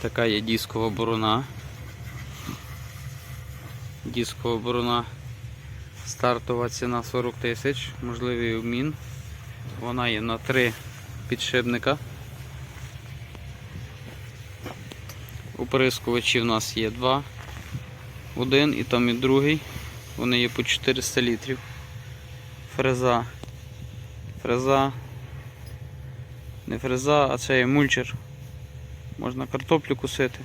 Така є дискова борона. Дискова борона. Стартова ціна 40 тисяч, можливий обмін. Вона є на три підшипника. Оприскувачі в нас є два. Один і там і другий. Вони є по 400 літрів. Фреза. Фреза. Не фреза, а це є мульчер. Можна картоплю косити,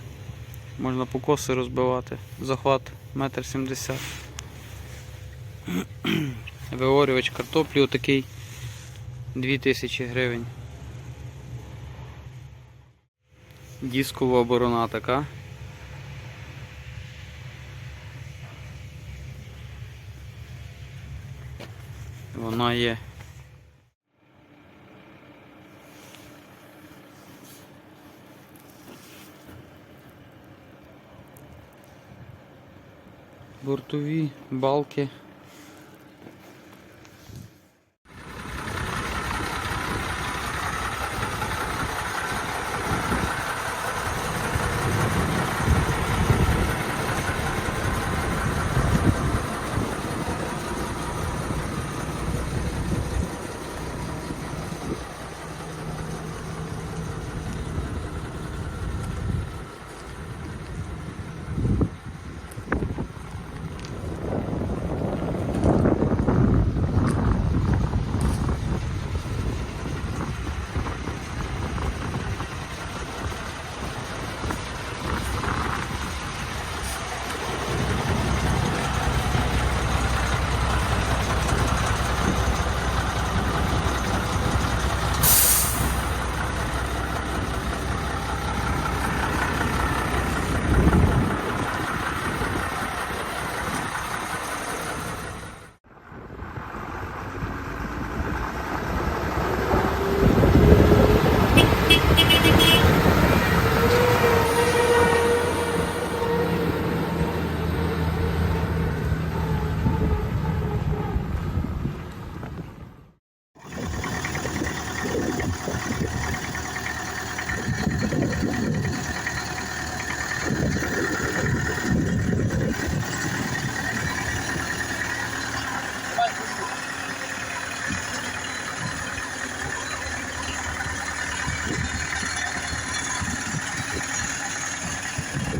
можна покоси розбивати. Захват 1,70 м. Виорювач картоплі отакий 2000 гривень. Дискова оборона така. Вона є бортові балки.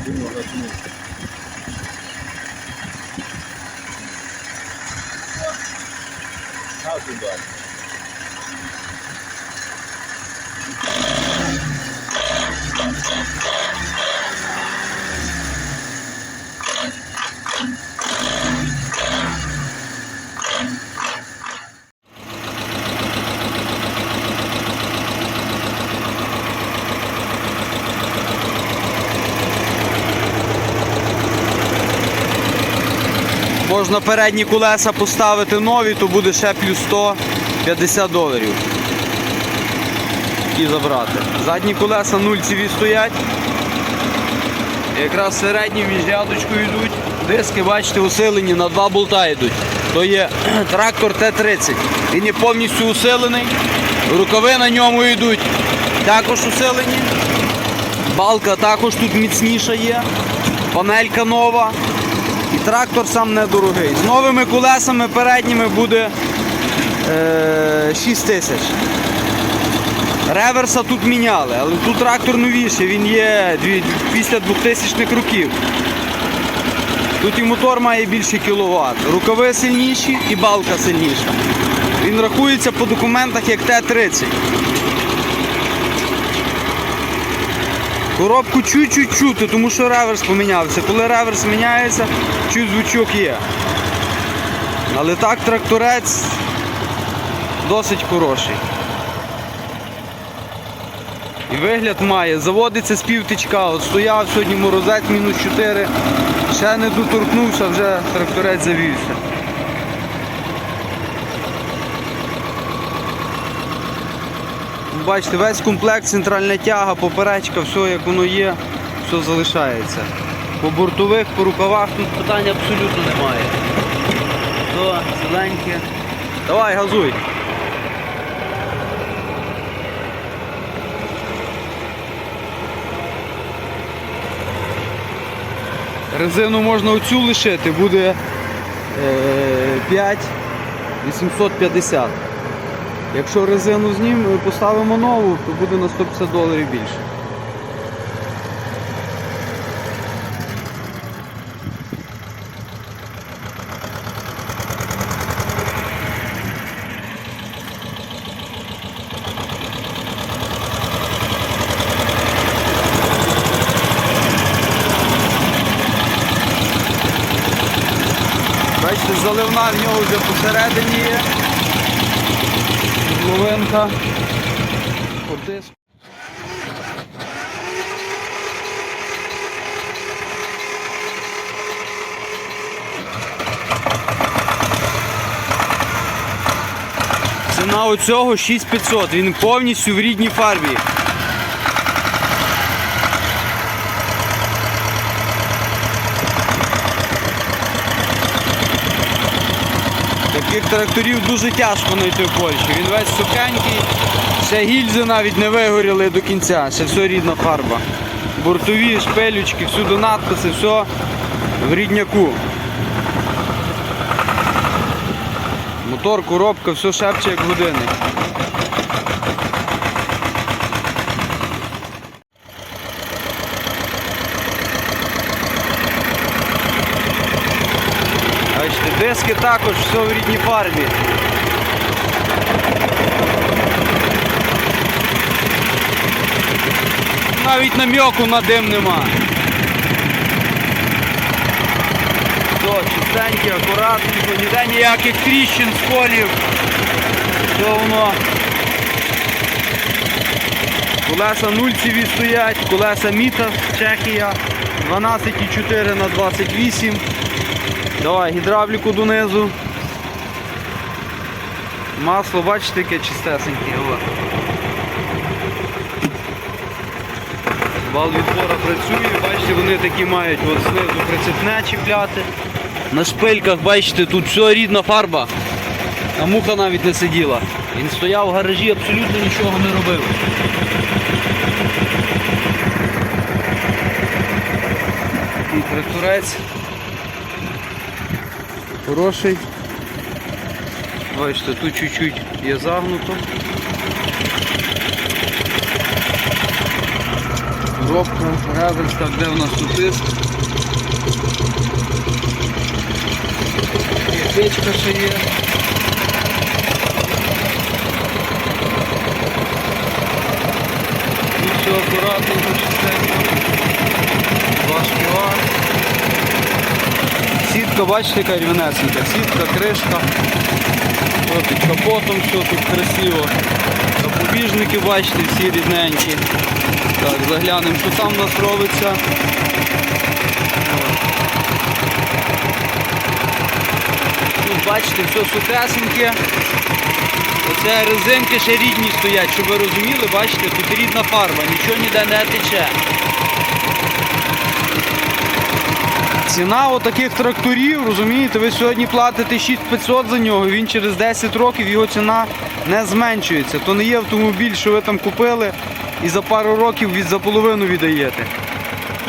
눈이 와가지고 다 준다. Можна передні колеса поставити нові, то буде ще плюс 150 доларів. І забрати. Задні колеса нульцеві стоять. Якраз середні між рядочкою йдуть. Диски, бачите, усилені на два болта йдуть. То є трактор Т-30. Він є повністю усилений. Рукави на ньому йдуть також усилені. Балка також тут міцніша є. Панелька нова. І трактор сам недорогий. З новими колесами передніми буде е, 6 тисяч. Реверса тут міняли, але тут трактор новіший, він є після 2000-х років. Тут і мотор має більше кіловат. Рукави сильніші і балка сильніша. Він рахується по документах як Т-30. Коробку чуть-чуть чути, тому що реверс помінявся. Коли реверс міняється, чуть звучок є. Але так тракторець досить хороший. І вигляд має, заводиться з півтичка, от стояв сьогодні морозець мінус 4, ще не доторкнувся, вже тракторець завівся. Бачите, весь комплект, центральна тяга, поперечка, все як воно є, все залишається. По бортових, по рукавах тут питань абсолютно немає. Все, зеленьке. Давай, газуй. резину можна оцю лишити, буде е, 5 850. Якщо резину знім, поставимо нову, то буде на 150 доларів більше. Бачите, заливна в нього вже посередині є. Половинка. По диску. Ціна оцього 6500, він повністю в рідній фарбі. Таких тракторів дуже тяжко знайти в Польщі. Він весь сухенький, ще гільзи навіть не вигоріли до кінця, ще все рідна фарба. Бортові, шпилючки, всюди надписи, все в рідняку. Мотор, коробка, все шепче як годинник. Бачите, також все в рідній фарбі. Навіть намьоку на дим нема. Все, чистеньке, акуратненько, ніде ніяких тріщин, сколів. Все воно. Колеса нульцеві стоять, колеса Міта Чехія 12,4 на 28 Давай гідравліку донизу. Масло, бачите, яке чистесеньке. Вал відбора працює, бачите, вони такі мають от знизу прицепне чіпляти. На шпильках, бачите, тут все рідна фарба. А муха навіть не сиділа. Він стояв в гаражі, абсолютно нічого не робив. Такий тракторець. Хороший. Бачите, тут чуть-чуть є загнуто. Робка, реверс, так, де в нас тут тиск? Печка ще є. Тут все акуратненько, чистенько. Два шпіва. Сітка, бачите, яка рівнесенька. Сітка, кришка. Ось під капотом все тут красиво. Запобіжники, бачите, всі рідненькі. Так, заглянемо, що там у нас робиться. Тут бачите, все сухесеньке. Оце резинки ще рідні стоять, щоб ви розуміли, бачите, тут рідна фарба, нічого ніде не тече. Ціна отаких тракторів, розумієте, ви сьогодні платите 6500 за нього, він через 10 років його ціна не зменшується. То не є автомобіль, що ви там купили і за пару років від за половину віддаєте.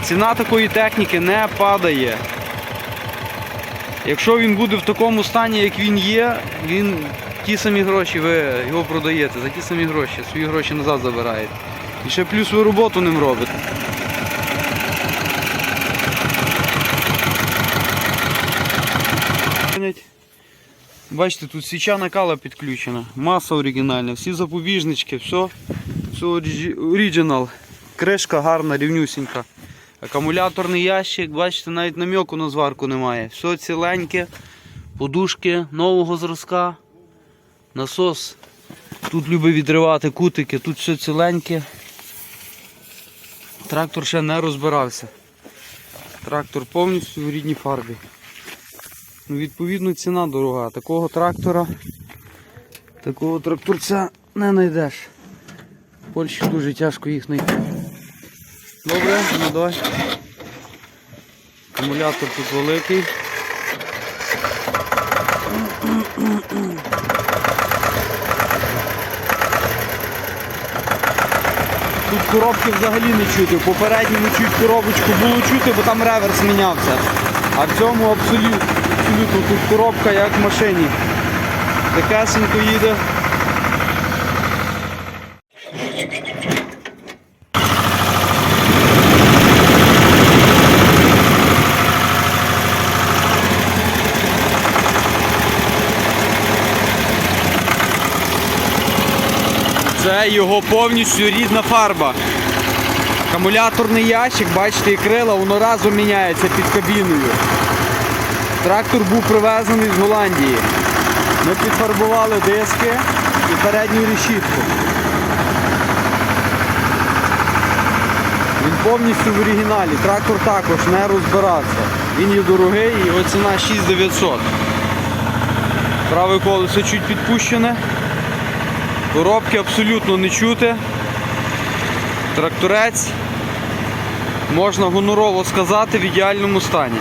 Ціна такої техніки не падає. Якщо він буде в такому стані, як він є, він ті самі гроші ви його продаєте, за ті самі гроші, свої гроші назад забираєте. І ще плюс ви роботу ним робите. Бачите, тут свіча накала підключена, маса оригінальна, всі запобіжнички, все, все оригінал. Кришка гарна, рівнюсінька. Акумуляторний ящик, бачите, навіть намьоку на зварку немає. Все ціленьке, подушки нового зразка. Насос. Тут любить відривати кутики, тут все ціленьке. Трактор ще не розбирався. Трактор повністю в рідній фарбі. Ну, відповідно, ціна дорога. Такого трактора, такого тракторця не знайдеш. В Польщі дуже тяжко їх знайти. Добре, ну давай. Акумулятор тут великий. тут коробки взагалі не чути. В попередньому чуть коробочку було чути, бо там реверс мінявся. А в цьому абсолютно, абсолютно тут коробка як в машині. Тихесенько їде. Це його повністю рідна фарба. Акумуляторний ящик, бачите, і крила, воно разом міняється під кабіною. Трактор був привезений з Голландії. Ми підфарбували диски і передню решітку. Він повністю в оригіналі. Трактор також не розбирався. Він є дорогий, його ціна 6900. Праве колесо чуть підпущене. Коробки абсолютно не чути. Тракторець, можна гонорово сказати, в ідеальному стані.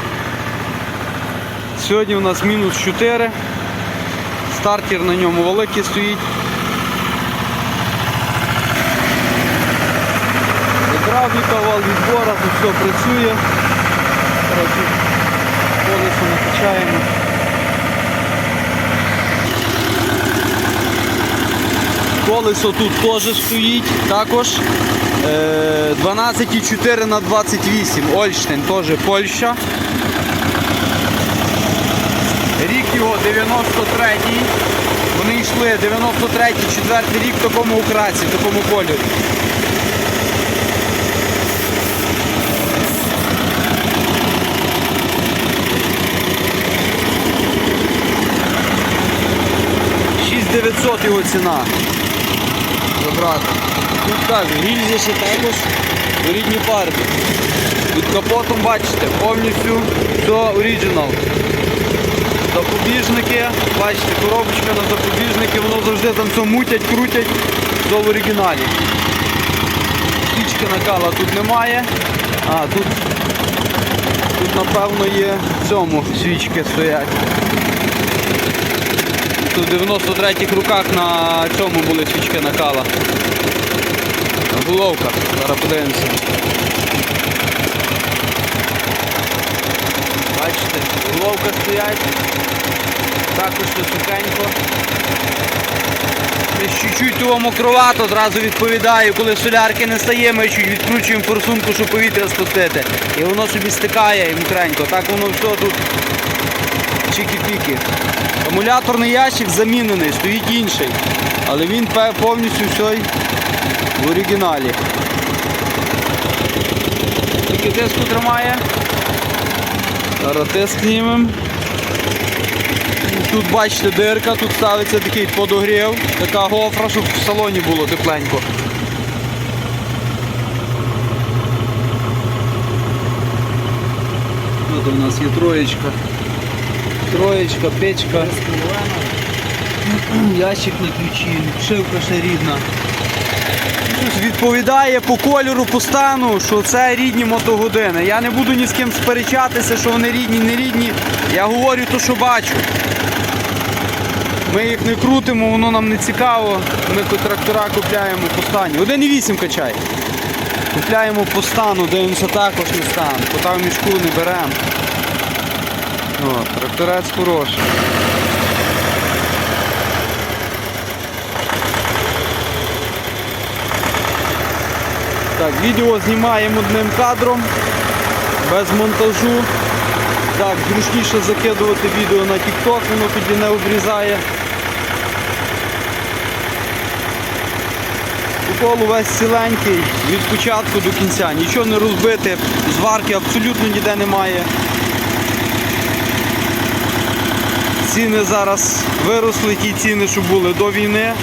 Сьогодні у нас мінус 4. Стартер на ньому великий стоїть. Гідравліка, вал відбора, тут все працює. Коротше, колесо накачаємо. Колесо тут теж стоїть, також е, 12,4 на 28 Ольштин, теж Польща. Рік його 93-й. Вони йшли 93-й, 4 рік в такому окрасі, в такому кольорі. Шість 900 його ціна. Забрати. Тут кажу, гільзі ще також у рідній фарбі. Під капотом бачите, повністю все оригінал. Запобіжники, бачите, коробочка на запобіжники, воно завжди там все мутять, крутять, в оригіналі. Свічки накала тут немає. А, тут, тут напевно є в цьому свічки стоять. Тут в 93-х руках на цьому були свічки накала. На головках. Зараз подивимося. Бачите, головка стоять. Також сухенько. Чуть-чуть того мокровато, одразу відповідаю, коли солярки не стає, ми чуть відкручуємо форсунку, щоб повітря спустити. І воно собі стикає і мокренько. Так воно все тут чики-піки. Акумуляторний ящик замінений, стоїть інший. Але він повністю все в оригіналі. Тільки тиску тримає. Тиск знімемо. Тут бачите дирка, тут ставиться такий подогрів, така гофра, щоб в салоні було тепленько. Тут у нас є троєчка. Троєчка, печка. Ящик на ключі, шивка ще рідна. Відповідає по кольору, по стану, що це рідні мотогодини. Я не буду ні з ким сперечатися, що вони рідні, не рідні. Я говорю то, що бачу. Ми їх не крутимо, воно нам не цікаво. Ми трактора купляємо по стані. 1,8 качай. Купляємо по стану, дивимося також на стан. По там мішку не беремо. Тракторець хороший. Так, відео знімаємо одним кадром, без монтажу. Так, зручніше закидувати відео на TikTok, воно тоді не обрізає. Укол увесь ціленький від початку до кінця. Нічого не розбите, зварки абсолютно ніде немає. Ціни зараз виросли, ті ціни, що були до війни.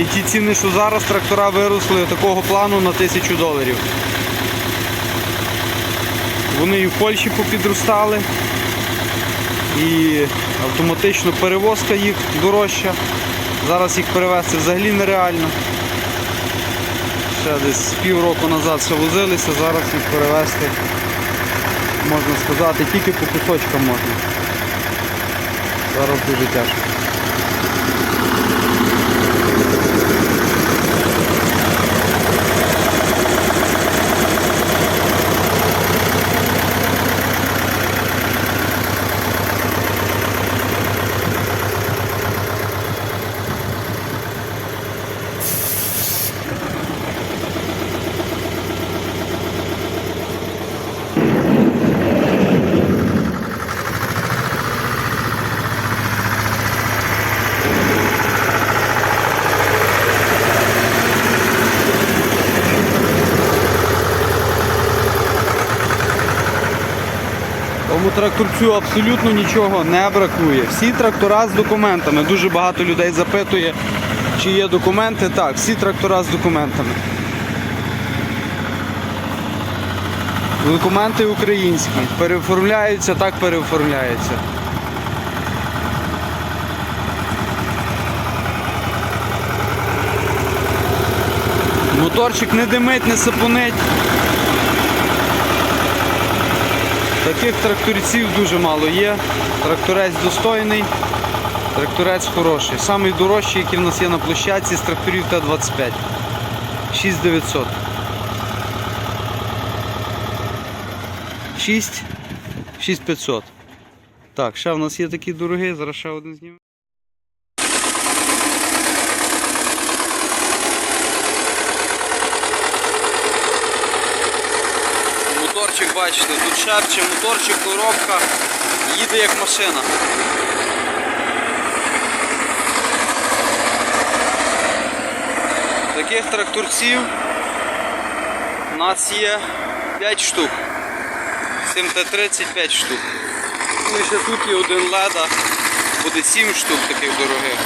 І ті ціни, що зараз трактора виросли такого плану на тисячу доларів. Вони і в Польщі попідростали. І автоматично перевозка їх дорожча. Зараз їх перевезти взагалі нереально. Ще десь півроку назад ще возилися, зараз їх перевезти, можна сказати, тільки по кусочкам можна. Зараз дуже тяжко. Тракторцю абсолютно нічого не бракує. Всі трактора з документами. Дуже багато людей запитує, чи є документи. Так, всі трактора з документами. Документи українські. Переоформляються, так переоформляються. Моторчик не димить, не сапунить. Таких тракторців дуже мало є. Тракторець достойний, тракторець хороший. Самий дорожчий, який в нас є на площадці з тракторів Т-25. 6900. 6 6500. Так, ще в нас є такі дорогі, зараз ще один знімемо. Моторчик, бачите, тут шепче, моторчик, коробка, їде як машина. Таких тракторців у нас є 5 штук. Цим Т-35 штук. Ну і ще тут є один леда, буде 7 штук таких дорогих.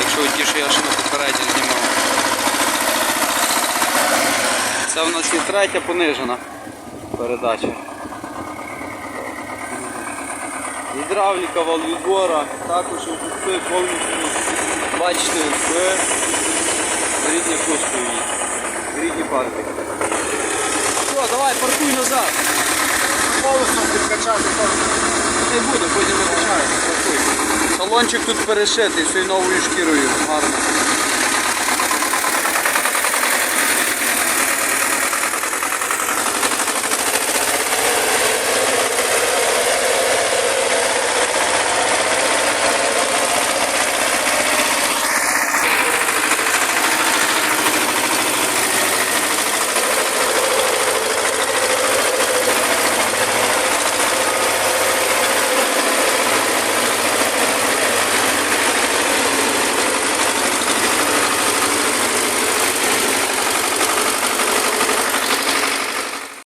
Якщо ті, що я ще на попередньо знімав. Це в нас є третя понижена передача. Гідравліка, валвідбора, також все повністю бачите в рідні пустові, рідні парки. Все, давай, паркуй назад. Колесом підкачати Не буде, потім не качається. Салончик тут перешитий, все новою шкірою, гарно.